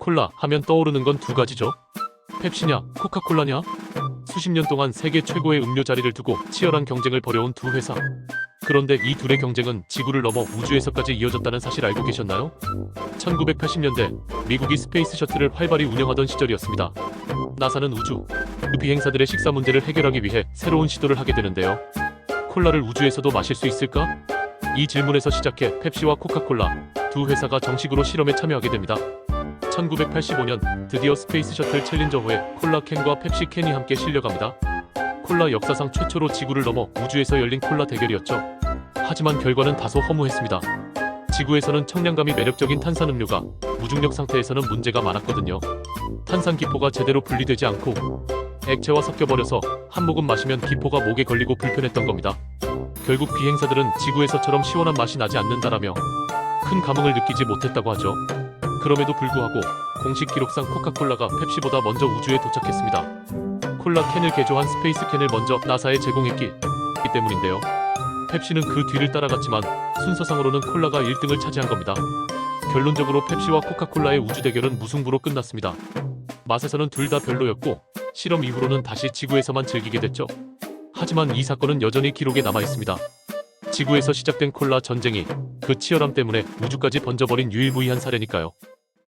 콜라 하면 떠오르는 건 두 가지죠. 펩시냐, 코카콜라냐? 수십 년 동안 세계 최고의 음료 자리를 두고 치열한 경쟁을 벌여온 두 회사. 그런데 이 둘의 경쟁은 지구를 넘어 우주에서까지 이어졌다는 사실 알고 계셨나요? 1980년대 미국이 스페이스 셔틀을 활발히 운영하던 시절이었습니다. 나사는 우주, 그 비행사들의 식사 문제를 해결하기 위해 새로운 시도를 하게 되는데요. 콜라를 우주에서도 마실 수 있을까? 이 질문에서 시작해 펩시와 코카콜라 두 회사가 정식으로 실험에 참여하게 됩니다. 1985년 드디어 스페이스 셔틀 챌린저호에 콜라 캔과 펩시 캔이 함께 실려갑니다. 콜라 역사상 최초로 지구를 넘어 우주에서 열린 콜라 대결이었죠. 하지만 결과는 다소 허무했습니다. 지구에서는 청량감이 매력적인 탄산음료가 무중력 상태에서는 문제가 많았거든요. 탄산 기포가 제대로 분리되지 않고 액체와 섞여버려서 한 모금 마시면 기포가 목에 걸리고 불편했던 겁니다. 결국 비행사들은 지구에서처럼 시원한 맛이 나지 않는다라며 큰 감흥을 느끼지 못했다고 하죠. 그럼에도 불구하고 공식 기록상 코카콜라가 펩시보다 먼저 우주에 도착했습니다. 콜라 캔을 개조한 스페이스 캔을 먼저 나사에 제공했기 때문인데요. 펩시는 그 뒤를 따라갔지만 순서상으로는 콜라가 1등을 차지한 겁니다. 결론적으로 펩시와 코카콜라의 우주 대결은 무승부로 끝났습니다. 맛에서는 둘 다 별로였고 실험 이후로는 다시 지구에서만 즐기게 됐죠. 하지만 이 사건은 여전히 기록에 남아 있습니다. 지구에서 시작된 콜라 전쟁이 그 치열함 때문에 우주까지 번져버린 유일무이한 사례니까요.